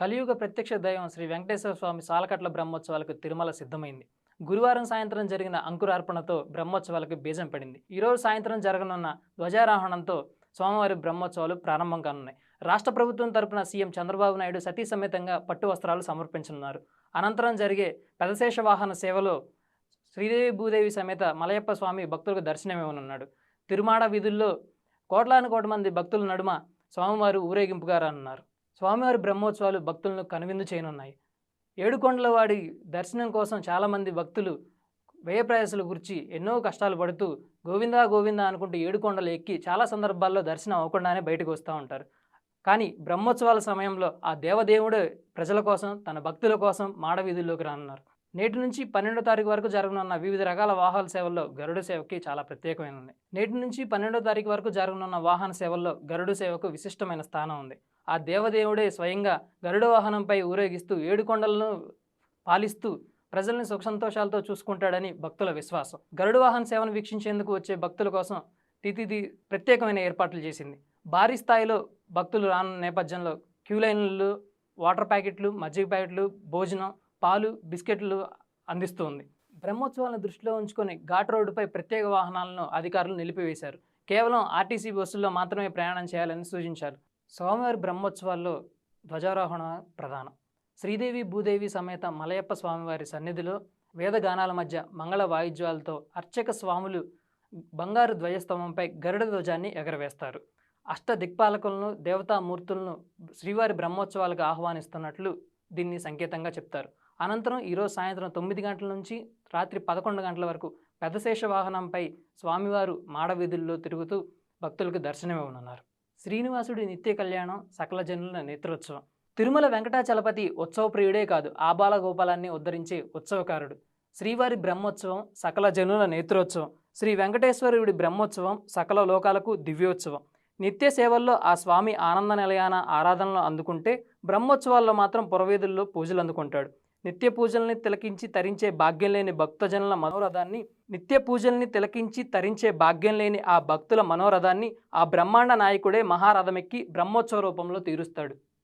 కలియుగ ప్రత్యక్ష దైవం శ్రీ వెంకటేశ్వర స్వామి సాలకట్ల బ్రహ్మోత్సవాలకు తిరుమల సిద్ధమైంది. గురువారం సాయంత్రం జరిగిన అంకురార్పణతో బ్రహ్మోత్సవాలకు బీజం పడింది. ఈరోజు సాయంత్రం జరగనున్న ధ్వజారోహణంతో స్వామివారి బ్రహ్మోత్సవాలు ప్రారంభం కానున్నాయి. రాష్ట్ర ప్రభుత్వం తరపున సీఎం చంద్రబాబు నాయుడు సతీ సమేతంగా పట్టు వస్త్రాలు సమర్పించనున్నారు. అనంతరం జరిగే పెదశేష వాహన సేవలో శ్రీదేవి భూదేవి సమేత మలయప్ప స్వామి భక్తులకు దర్శనమివ్వనున్నాడు. తిరుమాడ వీధుల్లో కోట్లాను కోటి మంది భక్తుల నడుమ స్వామివారు ఊరేగింపుగా రానున్నారు స్వామివారి బ్రహ్మోత్సవాలు భక్తులను కనువిందు చేయనున్నాయి. ఏడుకొండల వాడి దర్శనం కోసం చాలామంది భక్తులు వ్యయ ప్రయాసాల గురించి ఎన్నో కష్టాలు పడుతూ గోవిందా గోవిందా అనుకుంటూ ఏడుకొండలు ఎక్కి చాలా సందర్భాల్లో దర్శనం అవ్వకుండానే బయటకు వస్తూ ఉంటారు. కానీ బ్రహ్మోత్సవాల సమయంలో ఆ దేవదేవుడు ప్రజల కోసం తన భక్తుల కోసం మాడవీధుల్లోకి రానున్నారు. నేటి నుంచి పన్నెండో తారీఖు వరకు జరగనున్న వివిధ రకాల వాహన సేవల్లో గరుడ సేవకి చాలా ప్రత్యేకమైనది. నేటి నుంచి పన్నెండో తారీఖు వరకు జరగనున్న వాహన సేవల్లో గరుడు సేవకు విశిష్టమైన స్థానం ఉంది. ఆ దేవదేవుడే స్వయంగా గరుడ వాహనంపై ఊరేగిస్తూ ఏడు కొండలను పాలిస్తూ ప్రజల్ని సుఖ సంతోషాలతో చూసుకుంటాడని భక్తుల విశ్వాసం. గరుడు వాహన సేవను వీక్షించేందుకు వచ్చే భక్తుల కోసం తితిది ప్రత్యేకమైన ఏర్పాట్లు చేసింది. భారీ స్థాయిలో భక్తులు రానున్న నేపథ్యంలో క్యూ లైన్లు వాటర్ ప్యాకెట్లు మజ్జిగ ప్యాకెట్లు భోజనం పాలు బిస్కెట్లు అందిస్తుంది. బ్రహ్మోత్సవాలను దృష్టిలో ఉంచుకొని ఘాట్ రోడ్డుపై ప్రత్యేక వాహనాలను అధికారులు నిలిపివేశారు. కేవలం ఆర్టీసీ బస్సుల్లో మాత్రమే ప్రయాణం చేయాలని సూచించారు. స్వామివారి బ్రహ్మోత్సవాల్లో ధ్వజారోహణ ప్రధానం. శ్రీదేవి భూదేవి సమేత మలయప్ప స్వామివారి సన్నిధిలో వేదగానాల మధ్య మంగళ వాయిద్యాలతో అర్చక స్వాములు బంగారు ధ్వజస్తంభంపై గరుడ ధ్వజాన్ని ఎగరవేస్తారు. అష్ట దిక్పాలకులను దేవతామూర్తులను శ్రీవారి బ్రహ్మోత్సవాలకు ఆహ్వానిస్తున్నట్లు దీన్ని సంకేతంగా చెప్తారు. అనంతరం ఈరోజు సాయంత్రం తొమ్మిది గంటల నుంచి రాత్రి పదకొండు గంటల వరకు పెద్దశేష వాహనంపై స్వామివారు మాడవీధుల్లో తిరుగుతూ భక్తులకు దర్శనమివ్వనున్నారు. శ్రీనివాసుడి నిత్య కళ్యాణం సకల జనుల నేత్రోత్సవం. తిరుమల వెంకటాచలపతి ఉత్సవ ప్రియుడే కాదు ఆబాల గోపాలాన్ని ఉద్ధరించే ఉత్సవకారుడు. శ్రీవారి బ్రహ్మోత్సవం సకల జనుల నేత్రోత్సవం. శ్రీ వెంకటేశ్వరుడి బ్రహ్మోత్సవం సకల లోకాలకు దివ్యోత్సవం. నిత్య సేవల్లో ఆ స్వామి ఆనంద నిలయాన ఆరాధనలు అందుకుంటే బ్రహ్మోత్సవాల్లో మాత్రం పురవేదుల్లో పూజలు అందుకుంటాడు నిత్య పూజల్ని తిలకించి తరించే భాగ్యం లేని భక్తజనుల మనోరథాన్ని నిత్య పూజల్ని తిలకించి తరించే భాగ్యం లేని ఆ భక్తుల మనోరథాన్ని ఆ బ్రహ్మాండ నాయకుడే మహారథమెక్కి బ్రహ్మోత్సవ రూపంలో తీరుస్తాడు.